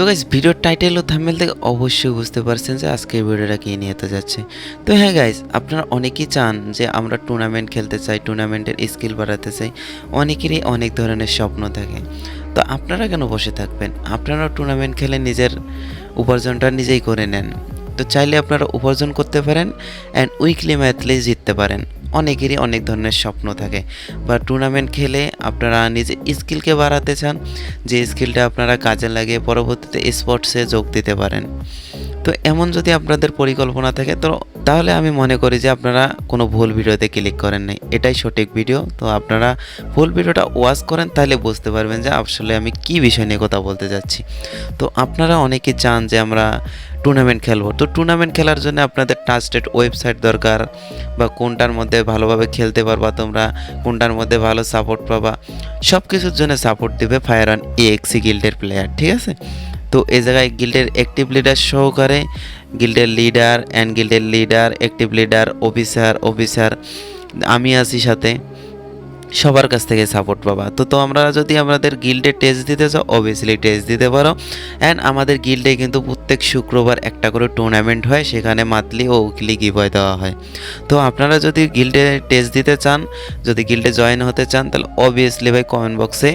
তো গাইজ ভিডিওর টাইটেল ও থাম্বেল থেকে অবশ্যই বুঝতে পারছেন যে আজকে এই ভিডিওটা কী নিয়ে হতে যাচ্ছে। তো হ্যাঁ গাইজ আপনারা অনেকেই চান যে আমরা টুর্নামেন্ট খেলতে চাই টুর্নামেন্টের স্কিল বাড়াতে চাই। অনেকেরই অনেক ধরনের স্বপ্ন থাকে। তো আপনারা কেন বসে থাকবেন? আপনারা টুর্নামেন্ট খেলে নিজের উপার্জনটা নিজেই করে নেন। তো চাইলে আপনারা উপার্জন করতে পারেন অ্যান্ড উইকলি ম্যাথলি জিততে পারেন। অনেকেরই অনেক ধরনের স্বপ্ন থাকে। বা টুর্নামেন্ট খেলে আপনারা নিজে স্কিলকে বাড়াতে চান, যে স্কিলটা আপনারা কাজে লাগিয়ে পরবর্তীতে স্পোর্টসে যোগ দিতে পারেন। তো এমন যদি আপনাদের পরিকল্পনা থাকে, তো তাহলে আমি মনে করি যে আপনারা কোনো ভুল ভিডিওতে ক্লিক করেন নাই। এটাই সঠিক ভিডিও। তো আপনারা ভুল ভিডিওটা ওয়াচ করেন, তাহলে বুঝতে পারবেন যে আসলে আমি কি বিষয় নিয়ে কথা বলতে যাচ্ছি। তো আপনারা অনেকে চান যে আমরা টুর্নামেন্ট খেলব। তো টুর্নামেন্ট খেলার জন্য আপনাদের ট্রাস্টেড ওয়েবসাইট দরকার বা কোনটার মধ্যে ভালোভাবে খেলতে পারবা তোমরা, কোনটার মধ্যে ভালো সাপোর্ট পাবা সব কিছুর জন্য সাপোর্ট দেবে ফায়ার অন এক্সি গিল্ডের প্লেয়ার ঠিক আছে? তো এই জায়গায় গিল্ডের অ্যাক্টিভ লিডার সহকারে গিল্ডের লিডার অ্যান্ড গিল্ডের leader active leader officer officer আমি আছি সাথে। সবার কাছ থেকে সাপোর্ট পাবা। তো তো আমরা যদি আমাদের গিল্ডে টেস্ট দিতে চাও অবভিয়াসলি টেস্ট দিতে পারো। অ্যান্ড আমাদের গিল্ডে কিন্তু প্রত্যেক শুক্রবার একটা করে টুর্নামেন্ট হয়, সেখানে মান্থলি ও উইকলি গিভওয়ে দেওয়া হয়। তো আপনারা যদি গিল্ডে টেস্ট দিতে চান, যদি গিল্ডে জয়েন হতে চান, তাহলে অবভিয়াসলি ভাই কমেন্ট বক্সে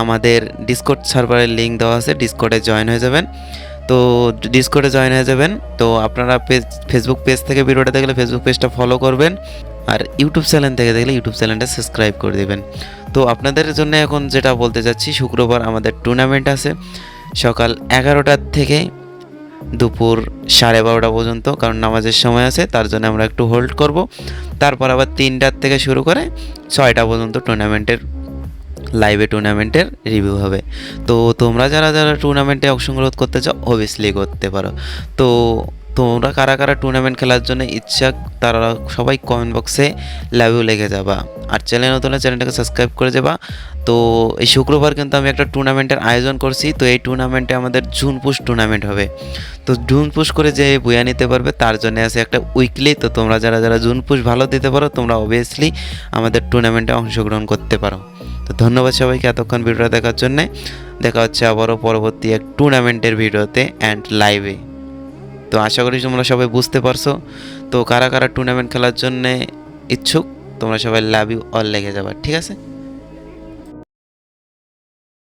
আমাদের ডিসকোড সার্ভারের লিঙ্ক দেওয়া আছে ডিসকোডে জয়েন হয়ে যাবেন। তো ডিসকোডে জয়েন হয়ে যাবেন। তো আপনারা পেজ ফেসবুক পেজ থেকে ভিডিওটা দেখলে ফেসবুক পেজটা ফলো করবেন। আর ইউটিউব চ্যানেল থেকে দেখলে ইউটিউব চ্যানেলটা সাবস্ক্রাইব করে দেবেন। তো আপনাদের জন্য এখন যেটা বলতে যাচ্ছি শুক্রবার আমাদের টুর্নামেন্ট আছে। সকাল এগারোটার থেকে দুপুর সাড়ে বারোটা পর্যন্ত, কারণ নামাজের সময় আছে, তার জন্য আমরা একটু হোল্ড করব। তারপর আবার তিনটার থেকে শুরু করে ছয়টা পর্যন্ত টুর্নামেন্টের লাইভে টুর্নামেন্টের রিভিউ হবে। তো তোমরা যারা যারা টুর্নামেন্টে অংশগ্রহণ করতে চাও অবভিয়াসলি করতে পারো। তো তোমরা কারা কারা টুর্নামেন্ট খেলার জন্য ইচ্ছা তারা সবাই কমেন্ট বক্সে লাইভেও লেগে যাবা। আর চ্যানেল নতুন চ্যানেলটাকে সাবস্ক্রাইব করে যাবা তো এই শুক্রবার কিন্তু আমি একটা টুর্নামেন্টের আয়োজন করছি। তো এই টুর্নামেন্টে আমাদের জুন পুশ টুর্নামেন্ট হবে। তো জুন পুশ করে যে বইয়া নিতে পারবে, তার জন্য আছে একটা উইকলি তো তোমরা যারা যারা জুন পুশ ভালো দিতে পারো, তোমরা অবভিয়াসলি আমাদের টুর্নামেন্টে অংশগ্রহণ করতে পারো। তো ধন্যবাদ সবাইকে এতক্ষণ ভিডিওটা দেখার জন্যে। দেখা হচ্ছে আবারও পরবর্তী এক টুর্নামেন্টের ভিডিওতে অ্যান্ড লাইভে তো আশা করি তোমরা সবাই বুঝতে পারছ। তো কারা কারা টুর্নামেন্ট খেলার জন্যে ইচ্ছুক, তোমরা সবাই লাভ ইউ অল লেগে যাবা, ঠিক আছে?